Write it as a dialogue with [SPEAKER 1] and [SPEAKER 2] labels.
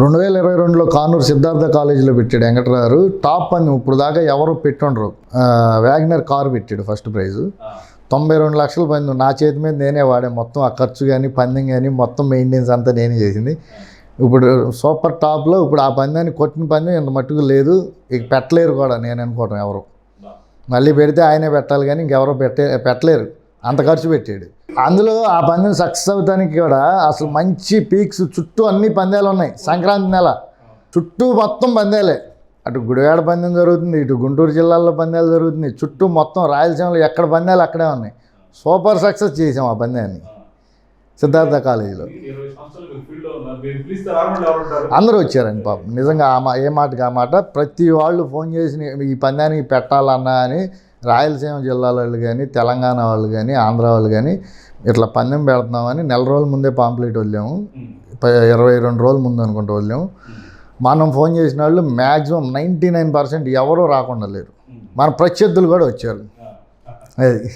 [SPEAKER 1] రెండు వేల ఇరవై రెండులో కానూరు సిద్ధార్థ కాలేజీలో పెట్టాడు వెంకటరారు టాప్ పందెం ఇప్పుడు దాకా ఎవరు పెట్టుండరు? వ్యాగనర్ కారు పెట్టాడు ఫస్ట్ ప్రైజ్. తొంభై రెండు లక్షల పందెం నా చేతి మీద నేనే వాడే. మొత్తం ఆ ఖర్చు కానీ పందెం కానీ మొత్తం మెయింటెనెన్స్ అంతా నేనే చేసింది. ఇప్పుడు సూపర్ టాప్లో ఇప్పుడు ఆ పందాన్ని కొట్టిన పందెం ఇంత మట్టుకు లేదు. ఇక పెట్టలేరు కూడా నేను అనుకోవటం ఎవరు. మళ్ళీ పెడితే ఆయనే పెట్టాలి కానీ ఇంకెవరో పెట్టే పెట్టలేరు. అంత ఖర్చు పెట్టాడు. అందులో ఆ పందెం సక్సెస్ అవుతానికి కూడా అసలు మంచి పీక్స్ చుట్టూ అన్ని పందాలు ఉన్నాయి. సంక్రాంతి నెల. చుట్టూ మొత్తం పందాలే. అటు గుడివాడ పందెం జరుగుతుంది ఇటు గుంటూరు జిల్లాలో పందాలు జరుగుతుంది. చుట్టూ మొత్తం రాయలసీమలో ఎక్కడ పందాలు అక్కడే ఉన్నాయి. సూపర్ సక్సెస్ చేసాం ఆ పందాన్ని. సిద్ధార్థ కాలేజీలో. అందరూ వచ్చారండి పాపం. నిజంగా ఆ మా ఏ మాటకి ఆ మాట. ప్రతి వాళ్ళు ఫోన్ చేసి "నీ- ఈ పందానికి పెట్టాలన్నా అని రాయలసీమ జిల్లాల వాళ్ళు కానీ తెలంగాణ వాళ్ళు కానీ ఆంధ్ర వాళ్ళు కానీ ఇట్లా పందెం పెడుతున్నామని నెల రోజుల ముందే పాంప్లెట్ వదిలాము. ఇరవై రెండు రోజుల ముందు అనుకుంటూ వదిలాము. మనం ఫోన్ చేసిన వాళ్ళు మ్యాక్సిమం నైంటీ నైన్ పర్సెంట్ ఎవరూ రాకుండా లేరు. మన ప్రత్యర్థులు కూడా వచ్చారు. అది.